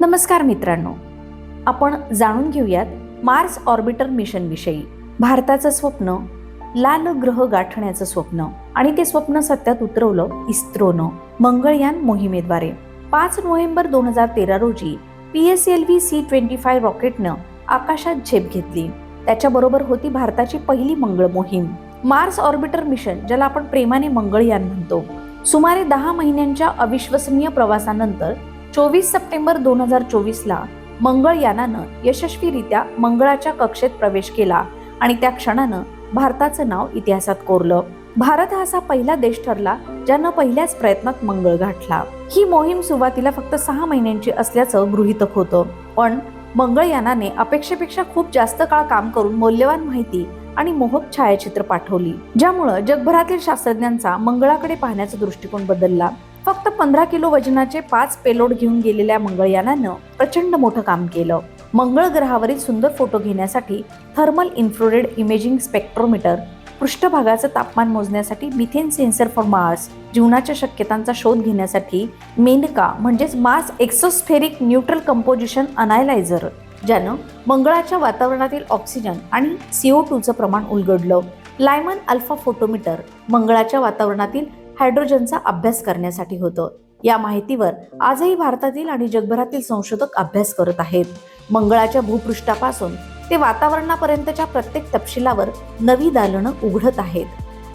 नमस्कार मित्रांनो. आपण जाणून घेऊयात मार्स ऑर्बिटर मिशन विषयी. भारताचं स्वप्न लाल ग्रह गाठण्याचं स्वप्न आणि ते स्वप्न सत्यात उतरवलं इस्रोनं मंगळयान मोहिमेद्वारे. पाच नोव्हेंबर दोन हजार तेरा रोजी P S L V C twenty five रॉकेटनं आकाशात झेप घेतली. त्याच्याबरोबर होती भारताची पहिली मंगळ मोहीम. मार्स ऑर्बिटर मिशन ज्याला आपण प्रेमाने मंगळयान म्हणतो. सुमारे दहा महिन्यांच्या अविश्वसनीय प्रवासानंतर चोवीस सप्टेंबर दोन हजार चोवीसला मंगळयानानं यशस्वीरित्या मंगळाच्या कक्षेत प्रवेश केला आणि त्या क्षणानं भारताचं नाव इतिहासात कोरलं. भारत हा असा पहिला देश ठरला ज्यानं पहिल्याच प्रयत्नात मंगळ गाठला. ही मोहीम सुरुवातीला फक्त सहा महिन्यांची असल्याचं गृहितक होतं. पण मंगळयानाने अपेक्षेपेक्षा खूप जास्त काळ काम करून मौल्यवान माहिती आणि मोहक छायाचित्र पाठवली ज्यामुळं जगभरातील शास्त्रज्ञांचा मंगळाकडे पाहण्याचा दृष्टिकोन बदलला. फक्त पंधरा किलो वजनाचे पाच पेलोड घेऊन गेलेल्या मंगळयानानं प्रचंड मोठं काम केलं. मंगळ ग्रहावरील सुंदर फोटो घेण्यासाठी थर्मल इन्फ्रोरेड इमेजिंग स्पेक्ट्रोमीटर पृष्ठभागाचं तापमान मोजण्यासाठी मिथेन सेन्सर फॉर मार्स जीवनाच्या शक्यतांचा शोध घेण्यासाठी मेनका म्हणजेच मास एक्सोस्फेरिक न्यूट्रल कंपोजिशन अनायलायझर ज्यानं मंगळाच्या वातावरणातील ऑक्सिजन आणि सीओ टूचं प्रमाण उलगडलं. लायमन अल्फा फोटोमीटर मंगळाच्या वातावरणातील हायड्रोजनचा अभ्यास करण्यासाठी होतं. या माहितीवर आजही भारतातील आणि जगभरातील संशोधक अभ्यास करत आहेत. मंगळाच्या भूपृष्ठापासून ते वातावरणापर्यंतच्या प्रत्येक तपशिलावर नवी दालनं उघडत आहेत.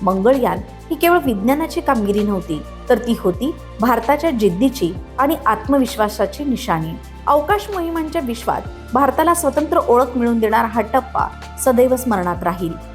मंगळयान ही केवळ विज्ञानाची कामगिरी नव्हती तर ती होती भारताच्या जिद्दीची आणि आत्मविश्वासाची निशाणी. अवकाश मोहिमांच्या विश्वात भारताला स्वतंत्र ओळख मिळवून देणारा हा टप्पा सदैव स्मरणात राहील.